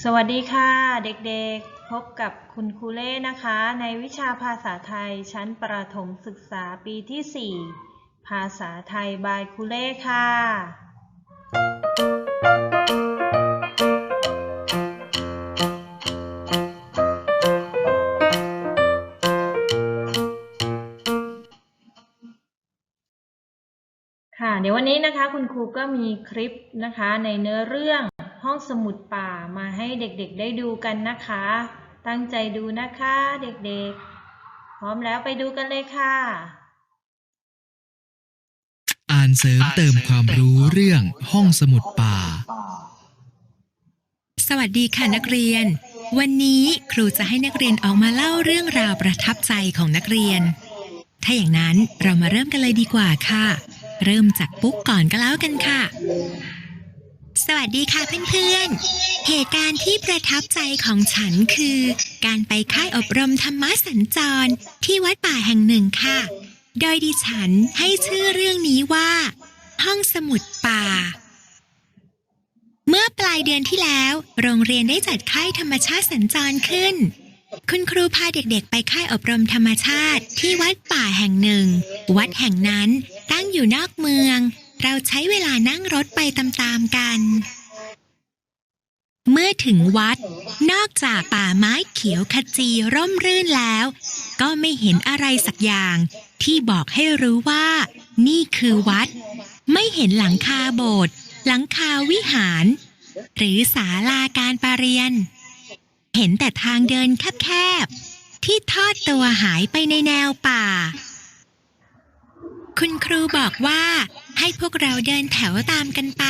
สวัสดีค่ะ เด็กๆ พบกับคุณครูเล่นะคะ ในวิชาภาษาไทยชั้นประถมศึกษาปีที่ 4 ภาษาไทยบายครูเล่ค่ะ ค่ะ เดี๋ยววันนี้นะคะคุณครูก็มีคลิปนะคะในเนื้อเรื่อง ห้องสมุดป่ามาให้เด็กๆได้ดูกันนะคะ ตั้งใจดูนะคะเด็กๆ พร้อมแล้วไปดูกันเลยค่ะ อ่านเสริมเติมความรู้เรื่องห้องสมุดป่า สวัสดีค่ะนักเรียน วันนี้ครูจะให้นักเรียนออกมาเล่าเรื่องราวประทับใจของนักเรียน ถ้าอย่างนั้นเรามาเริ่มกันเลยดีกว่าค่ะ เริ่มจากปุ๊กก่อนก็แล้วกันค่ะ สวัสดีค่ะเพื่อนๆ เหตุการณ์ที่ประทับใจของฉันคือ การไปค่ายอบรมธรรมสัญจร ที่วัดป่าแห่งหนึ่งค่ะ โดยดิฉันให้ชื่อเรื่องนี้ว่า ห้องสมุดป่า เมื่อปลายเดือนที่แล้ว โรงเรียนได้จัดค่ายธรรมชาติสัญจรขึ้น คุณครูพาเด็กๆ ไปค่ายอบรมธรรมชาติที่วัดป่าแห่งหนึ่ง วัดแห่งนั้นตั้งอยู่นอกเมือง เราใช้เวลานั่งรถไปตามๆกัน เมื่อถึงวัด นอกจากป่าไม้เขียวขจีร่มรื่นแล้ว ก็ไม่เห็นอะไรสักอย่าง ที่บอกให้รู้ว่า นี่คือวัด ไม่เห็นหลังคาโบสถ์หลังคาวิหาร หรือศาลาการประเรียน เห็นแต่ทางเดินแคบๆ ที่ทอดตัวหายไปในแนวป่า คุณครูบอกว่า ให้พวกเราเดินแถวตามกันไป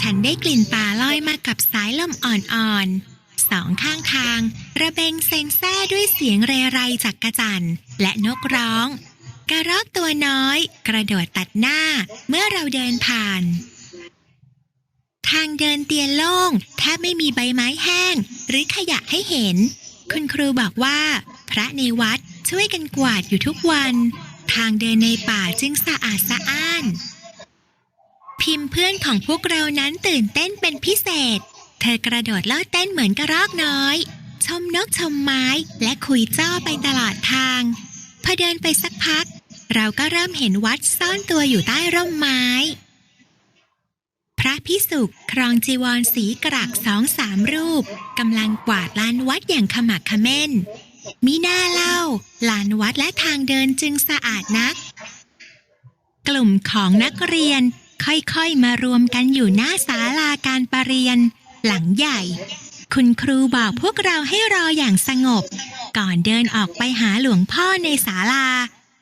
ฉันได้กลิ่นป่าลอยมากับสายลมอ่อนๆ สองข้างทาง ระเบงเซงแซ่ด้วยเสียงเรไรจากกระจันและนกร้อง กระรอกตัวน้อย กระโดดตัดหน้าเมื่อเราเดินผ่าน ทางเดินเตียนโล่งแทบไม่มีใบไม้แห้ง หรือขยะให้เห็น คุณครูบอกว่า พระในวัดช่วยกันกวาดอยู่ทุกวัน ทางเดินในป่าจึงสะอาดสะอ้าน พิมพ์เพื่อนของพวกเรานั้นตื่นเต้นเป็นพิเศษ เธอกระโดดโลดเต้นเหมือนกระรอกน้อย ชมนกชมไม้และคุยจ้อไปตลอดทาง พอเดินไปสักพัก เราก็เริ่มเห็นวัดซ่อนตัวอยู่ใต้ร่มไม้ พระพิสุกครองจีวรสีกรักสองสามรูปกำลังกวาดลานวัดอย่างขมักขม้น มิน่าเล่า ลานวัดและทางเดินจึงสะอาดนัก กลุ่มของนักเรียนค่อยๆมารวมกันอยู่หน้าศาลาการประเรียน หลังใหญ่ คุณครูบอกพวกเราให้รออย่างสงบ ก่อนเดินออกไปหาหลวงพ่อในศาลา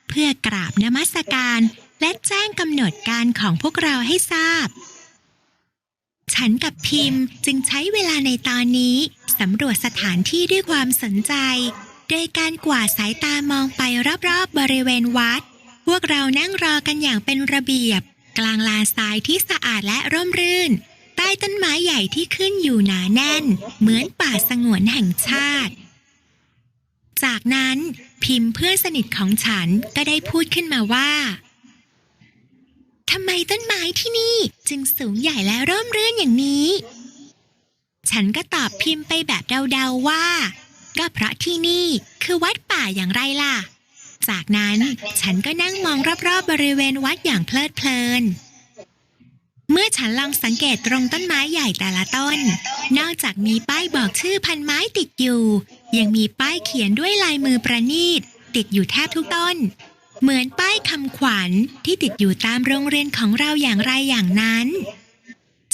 เพื่อกราบนมัสการ และแจ้งกำหนดการของพวกเราให้ทราบฉันกับพิมพ์จึงใช้เวลาในตอนนี้ สำรวจสถานที่ด้วยความสนใจ โดยการกวาดสายตามองไปรอบๆบริเวณวัด พวกเรานั่งรอกันอย่างเป็นระเบียบ กลางลานทรายที่สะอาดและร่มรื่น ใต้ต้นไม้ใหญ่ที่ขึ้นอยู่หนาแน่น เหมือนป่าสงวนแห่งชาติ จากนั้นพิมพ์เพื่อนสนิทของฉันก็ได้พูดขึ้นมาว่าทำไมต้นไม้ที่นี่จึงสูงใหญ่และร่มรื่นอย่างนี้ ฉันก็ตอบพิมพ์ไปแบบเดาๆว่า ก็เพราะที่นี่คือวัดป่าอย่างไรล่ะ จากนั้นฉันก็นั่งมองรอบๆบริเวณวัดอย่างเพลิดเพลิน เมื่อฉันลองสังเกตตรงต้นไม้ใหญ่แต่ละต้น นอกจากมีป้ายบอกชื่อพันไม้ติดอยู่ ยังมีป้ายเขียนด้วยลายมือประณีต ติดอยู่แทบทุกต้น เหมือนป้ายคำขวัญที่ติดอยู่ตามโรงเรียนของเราอย่างไรอย่างนั้น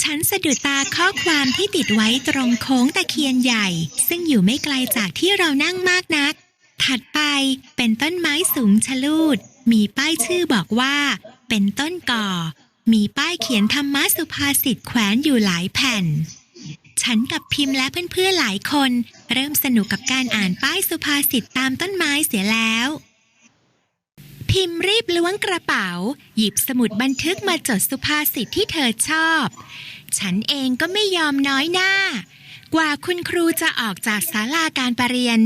ฉันสะดุดตาข้อความที่ติดไว้ตรงโค้งตะเคียนใหญ่ ซึ่งอยู่ไม่ไกลจากที่เรานั่งมากนัก ถัดไปเป็นต้นไม้สูงชะลูด มีป้ายชื่อบอกว่า เป็นต้นก่อ มีป้ายเขียนธรรมะสุภาษิตแขวนอยู่หลายแผ่น ฉันกับพิมพ์และเพื่อนๆหลายคน เริ่มสนุกกับการอ่านป้ายสุภาษิตตามต้นไม้เสียแล้ว พิมพ์รีบล้วงกระเป๋า หยิบสมุดบันทึกมาจดสุภาษิตที่เธอชอบ ฉันเองก็ไม่ยอมน้อยหน้า กว่าคุณครูจะออกจากศาลาการประเรียน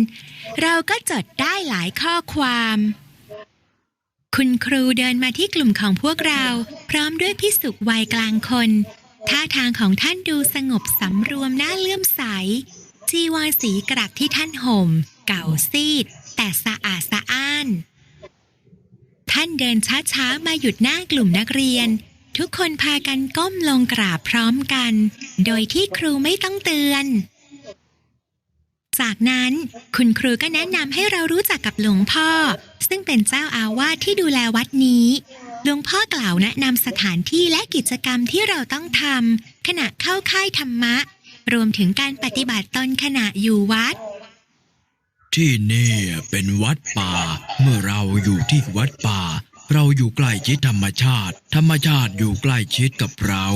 เราก็จดได้หลายข้อความ คุณครูเดินมาที่กลุ่มของพวกเรา พร้อมด้วยพิสุกวัยกลางคน ท่าทางของท่านดูสงบสำรวมน่าเลื่อมใส จีวรสีกรักที่ท่านห่ม เก่าซีด แต่สะอาดสะอ้าน ท่านเดินช้าๆมาหยุดหน้ากลุ่มนักเรียน ทุกคนพากันก้มลงกราบพร้อมกัน โดยที่ครูไม่ต้องเตือน จากนั้นคุณครูก็แนะนำให้เรารู้จักกับหลวงพ่อ ซึ่งเป็นเจ้าอาวาสที่ดูแลวัดนี้ หลวงพ่อกล่าวแนะนำสถานที่และกิจกรรมที่เราต้องทำขณะเข้าค่ายธรรมะ รวมถึงการปฏิบัติตนขณะอยู่วัดที่นี่เป็นวัดป่า เมื่อเราอยู่ที่วัดป่า เราอยู่ใกล้ชิดธรรมชาติ ธรรมชาติอยู่ใกล้ชิดกับเรา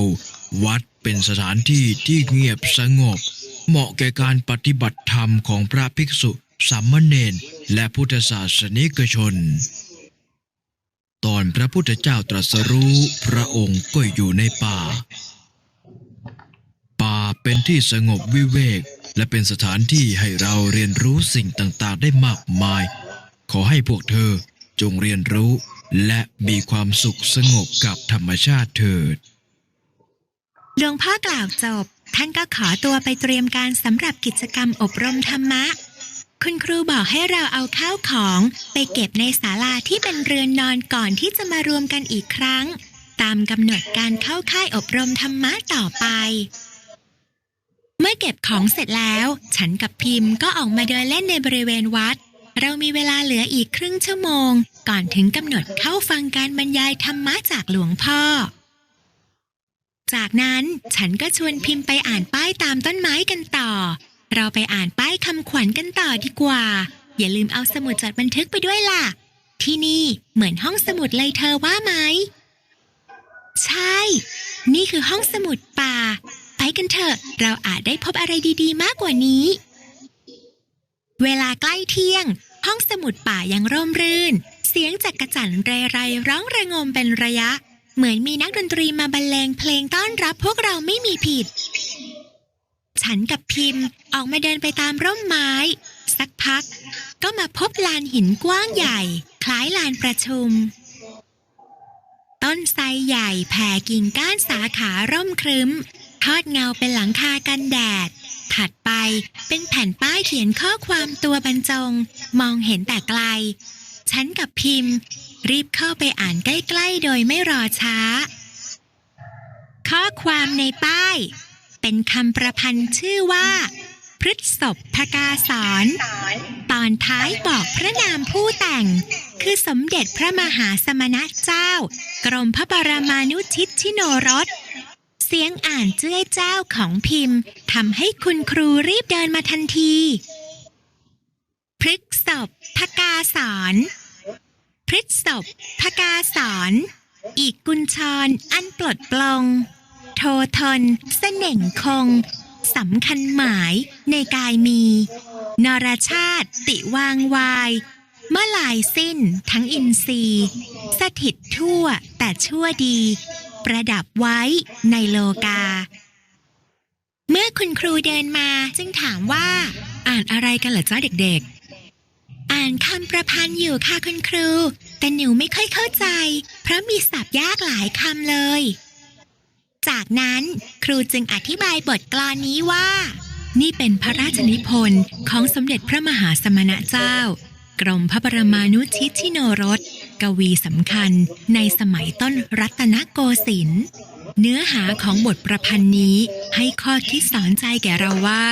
วัดเป็นสถานที่ที่เงียบสงบ เหมาะแก่การปฏิบัติธรรมของพระภิกษุสามเณรและพุทธศาสนิกชน ตอนพระพุทธเจ้าตรัสรู้พระองค์ก็อยู่ในป่า ป่าเป็นที่สงบวิเวก และเป็นสถานที่ให้เราเรียนรู้สิ่งต่างๆได้มากมาย ขอให้พวกเธอ จงเรียนรู้และมีความสุขสงบกับธรรมชาติเถิด หลวงพ่อกล่าวจบ ท่านก็ขอตัวไปเตรียมการสำหรับกิจกรรมอบรมธรรมะ คุณครูบอกให้เราเอาข้าวของไปเก็บในศาลาที่เป็นเรือนนอนก่อนที่จะมารวมกันอีกครั้ง ตามกำหนดการเข้าค่ายอบรมธรรมะต่อไป เมื่อเก็บของเสร็จแล้ว ฉันกับพิมพ์ก็ออกมาเดินเล่นในบริเวณวัด เรามีเวลาเหลืออีกครึ่งชั่วโมง ก่อนถึงกำหนดเข้าฟังการบรรยายธรรมะจากหลวงพ่อ จากนั้นฉันก็ชวนพิมพ์ไปอ่านป้ายตามต้นไม้กันต่อ เราไปอ่านป้ายคำขวัญกันต่อดีกว่า อย่าลืมเอาสมุดจดบันทึกไปด้วยล่ะ ที่นี่เหมือนห้องสมุดเลยเธอว่าไหม ใช่ นี่คือห้องสมุดป่า ไปกันเถอะ เราอาจได้พบอะไรดีๆ มากกว่านี้เวลาใกล้เที่ยง ห้องสมุดป่ายังร่มรื่น เสียงจักกระจั่นเรไรร้องระงมเป็นระยะ เหมือนมีนักดนตรีมาบรรเลงเพลงต้อนรับพวกเราไม่มีผิด ฉันกับพิมพ์ออกมาเดินไปตามร่มไม้ สักพัก ก็มาพบลานหินกว้างใหญ่ คล้ายลานประชุม ต้นไทรใหญ่แผ่กิ่งก้านสาขาร่มครึ้ม ทอดเงาเป็นหลังคากันแดด ถัดไปเป็นแผ่นป้ายเขียนข้อความตัวบรรจง มองเห็นแต่ไกล ฉันกับพิมพ์ รีบเข้าไปอ่านใกล้ๆ โดยไม่รอช้า ข้อความในป้าย เป็นคำประพันธ์ชื่อว่า พฤษศพพกาสอนตอนท้ายบอกพระนามผู้แต่ง คือสมเด็จพระมหาสมณเจ้า กรมพระบรมานุชิตชิโนรส เสียงอ่านเจ้ยเจ้าของพิมพ์ทำให้คุณครูรีบเดินมาทันที พฤกษบพกาสอนพฤกษบพกาสอนอีกกุญชรอันปลดปลง โททนเสน่งคงสำคัญหมายในกายมี นรชาติติวางวาย เมื่อลายสิ้นทั้งอินทรีย์ สถิตทั่วแต่ชั่วดี ประดับไว้ในโลกา เมื่อคุณครูเดินมาจึงถามว่า อ่านอะไรกันเหรอจ้าเด็กๆ อ่านคำประพันธ์อยู่ค่ะคุณครู แต่หนูไม่ค่อยเข้าใจ เพราะมีศัพท์ยากหลายคำเลย จากนั้นครูจึงอธิบายบทกลอนนี้ว่า นี่เป็นพระราชนิพนธ์ของสมเด็จพระมหาสมณะเจ้า กรมพระบรมานุชิตชิโนรส กวีสำคัญในสมัยต้นรัตนโกสินทร์เนื้อหาของบทประพันธ์นี้ให้ข้อคิดสอนใจแก่เราว่า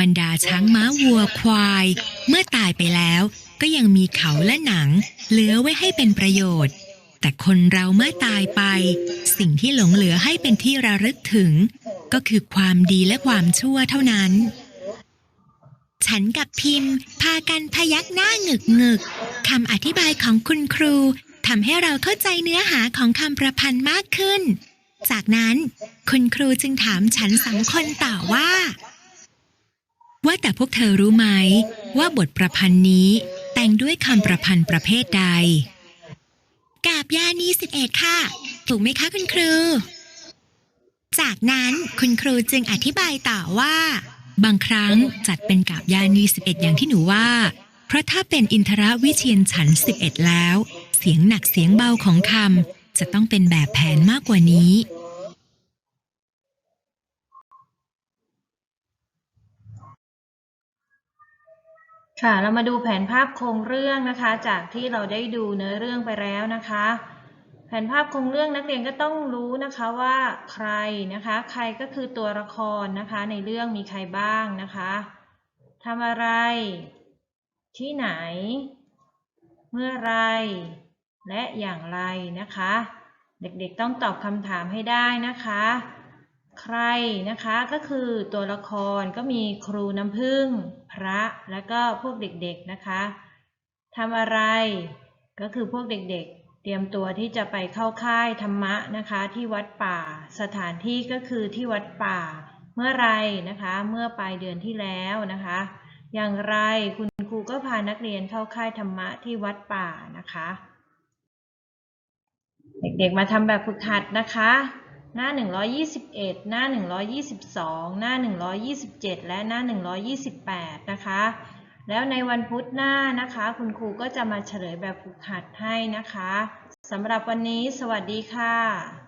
บรรดาช้างม้าวัวควาย เมื่อตายไปแล้ว ก็ยังมีเขาและหนัง เหลือไว้ให้เป็นประโยชน์ แต่คนเราเมื่อตายไป สิ่งที่หลงเหลือให้เป็นที่ระลึกถึง ก็คือความดีและความชั่วเท่านั้น ฉันกับพิมพ์ พากันพยักหน้าหงึกหงึก คำอธิบายของคุณครูทำให้เราเข้าใจเนื้อหาของคำประพันธ์มากขึ้น จากนั้นคุณครูจึงถามฉันสองคนต่อว่า ว่าแต่พวกเธอรู้ไหม ว่าบทประพันธ์นี้ แต่งด้วยคำประพันธ์ประเภทใด กาบยานีสิบเอ็ดค่ะ ถูกไหมคะคุณครู จากนั้นคุณครูจึงอธิบายต่อว่า บางครั้งจัดเป็นกาบยานีสิบเอ็ดอย่างที่หนูว่า เพราะถ้าเป็นอินทรวิเชียนฉันสิบเอ็ดแล้ว เสียงหนักเสียงเบาของคำจะต้องเป็นแบบแผนมากกว่านี้ ค่ะ เรามาดูแผนภาพโครงเรื่องนะคะ จากที่เราได้ดูเนื้อเรื่องไปแล้วนะคะ แผนภาพโครงเรื่องนักเรียนก็ต้องรู้นะคะว่าใครนะคะ ใครก็คือตัวละครนะคะ ในเรื่องมีใครบ้างนะคะทำอะไร ที่ไหน เมื่อไร และอย่างไรนะคะ เด็กๆต้องตอบคำถามให้ได้นะคะ ใครนะคะก็คือตัวละครก็มีครูน้ำพึ่ง พระและก็พวกเด็กๆนะคะทำอะไรก็คือพวกเด็กๆ เตรียมตัวที่จะไปเข้าค่ายธรรมะนะคะ ที่วัดป่า สถานที่ก็คือที่วัดป่า เมื่อไรนะคะ เมื่อปลายเดือนที่แล้วนะคะ อย่างไรคุณครูก็พานักเรียนเข้าค่ายธรรมะที่วัดป่านะคะ เด็กๆมาทำแบบฝึกหัดนะคะ หน้า 121 หน้า 122 หน้า 127 และหน้า 128 นะคะ แล้วในวันพุธหน้านะคะ คุณครูก็จะมาเฉลยแบบฝึกหัดให้นะคะสำหรับวันนี้ สวัสดีค่ะ